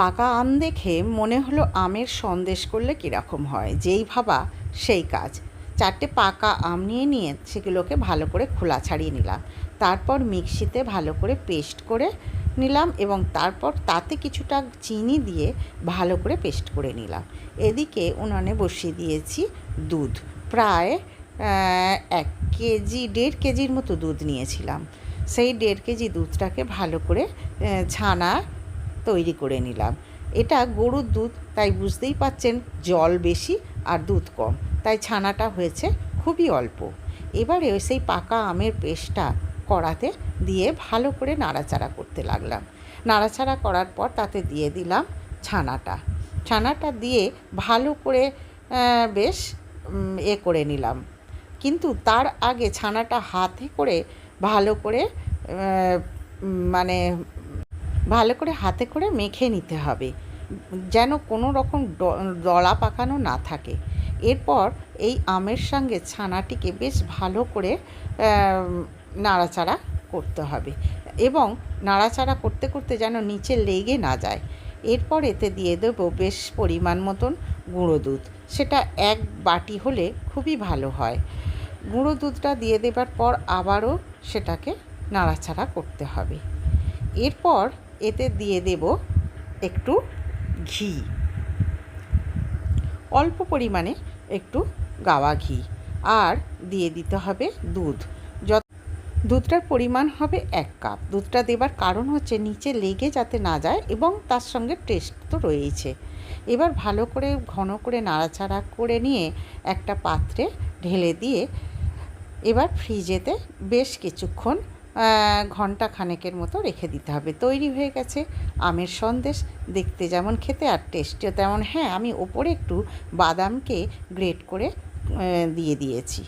পাকা আম দেখে মনে হলো আমের সন্দেশ করলে কীরকম হয়। যেই ভাবা সেই কাজ। চারটে পাকা আম নিয়ে নিয়ে সেগুলোকে ভালো করে খোলা ছাড়িয়ে নিলাম। তারপর মিক্সিতে ভালো করে পেস্ট করে নিলাম এবং তারপর তাতে কিছুটা চিনি দিয়ে ভালো করে পেস্ট করে নিলাম। এদিকে উনানে বসিয়ে দিয়েছি দুধ। প্রায় এক কেজি, দেড় কেজির মতো দুধ নিয়েছিলাম। সেই দেড় কেজি দুধটাকে ভালো করে ছানা তৈরি করে নিলাম। এটা গরুর দুধ, তাই বুঝতেই পাচ্ছেন জল বেশি আর দুধ কম। তাই ছানাটা হয়েছে খুবই অল্প। এবারে সেই পাকা আমের পেস্টটা কড়াতে দিয়ে ভালো করে নাড়াচাড়া করতে লাগলাম। নাড়াচাড়া করার পর তাতে দিয়ে দিলাম ছানাটা। ছানাটা দিয়ে ভালো করে বেশ এ করে নিলাম। কিন্তু তার আগে ছানাটা হাতে করে ভালো করে মানে ভালো করে হাতে করে মেখে নিতে হবে। যেন কোনো রকম দলা পাকানো না থাকে। এরপর এই আমের সঙ্গে ছানাটিকে বেশ ভালো করে নাড়াচাড়া করতে হবে এবং নাড়াচাড়া করতে করতে যেন নিচে লেগে না যায়। এরপর এতে দিয়ে দেবো বেশ পরিমাণ মতন গুঁড়ো দুধ। সেটা এক বাটি হলে খুবই ভালো হয়। গুঁড়ো দুধটা দিয়ে দেবার পর আবারও সেটাকে নাড়াচাড়া করতে হবে। এরপর এতে দিয়ে দেব একটু ঘি। অল্প পরিমাণে একটু গাওয়া ঘি আর দিয়ে দিতে হবে দুধ। যত দুধটার পরিমাণ হবে এক কাপ। দুধটা দেবার কারণ হচ্ছে নিচে লেগে যাতে না যায় এবং তার সঙ্গে টেস্ট তো রয়েছে এবার ভালো করে ঘন করে নাড়াচাড়া করে নিয়ে একটা পাত্রে ঢেলে দিয়ে এবার ফ্রিজেতে বেশ কিছুক্ষণ ঘণ্টা খানেকের মতো রেখে দিতে হবে। তৈরি হয়ে গেছে আমের সন্দেশ। দেখতে যেমন খেতে আর টেস্টিও তেমন। হ্যাঁ আমি ওপরে একটু বাদামকে গ্রেট করে দিয়ে দিয়েছি।